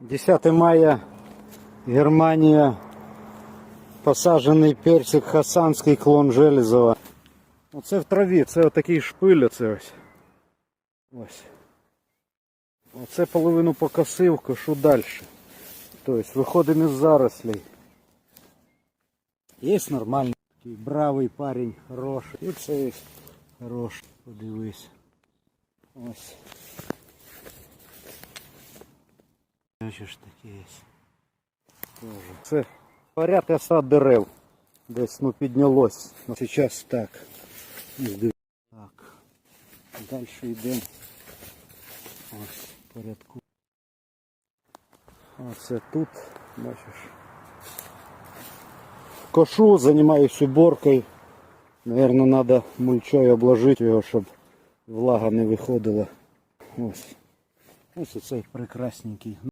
10 мая, Германія, посаджений персик Хасанський, клон Железова. Оце в траві, це отакий шпиль оце ось. Ось. Оце половину покосив, кошу далі. Тобто виходимо із зарослей. Є нормальний, бравий парень, хороший. І це є хороший, подивись. Ось. Бачиш такі є. Це поряд осад дерев. Десь ну піднялось. Ну, Зараз так. Так. Далі йдемо. Ось порядку. Оце тут, бачиш. Кошу, займаюсь уборкою. Наверное, надо мульчою обложити його, щоб влага не виходила. Ось. Ось оцей прекрасненький.